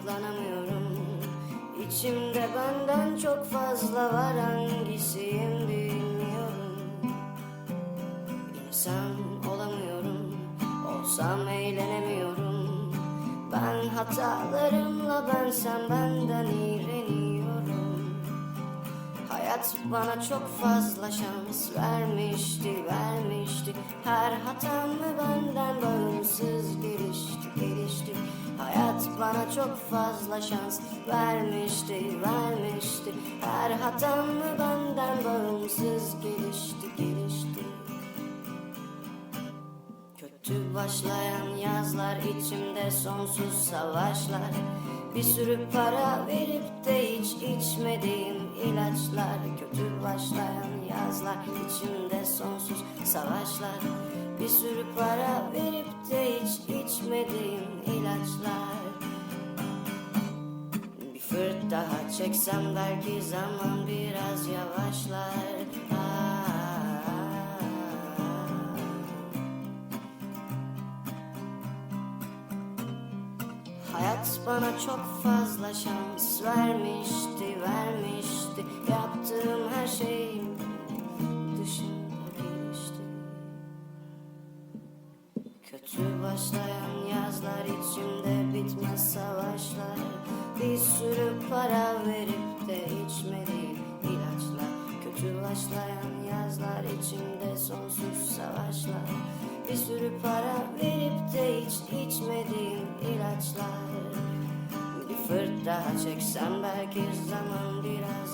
odaklanamıyorum İçimde benden çok fazla var hangisiyim bilmiyorum. İnsan olamıyorum Olsam eğlenemiyorum. Ben hatalarımla ben sen benden iğreniyorum. Hayat bana çok fazla şans vermişti, vermişti. Her hatamı benden bağımsız çok fazla şans vermişti, vermişti Her hatamı benden bağımsız gelişti, gelişti? Kötü başlayan yazlar içimde sonsuz savaşlar. Bir sürü para verip de hiç içmediğim ilaçlar. Kötü başlayan yazlar içimde sonsuz savaşlar. Bir sürü para verip daha çeksem belki zaman biraz yavaşlar. Hayat bana çok fazla şans vermişti, vermişti. Yaptığım her şey dışında gelişti Kötü başlayan yazlar içimde bitmez savaşlar başlayan yazlar içimde sonsuz savaşlar Bir sürü para verip de hiç içmediğim ilaçlar Bir fırt daha çeksem belki zaman biraz.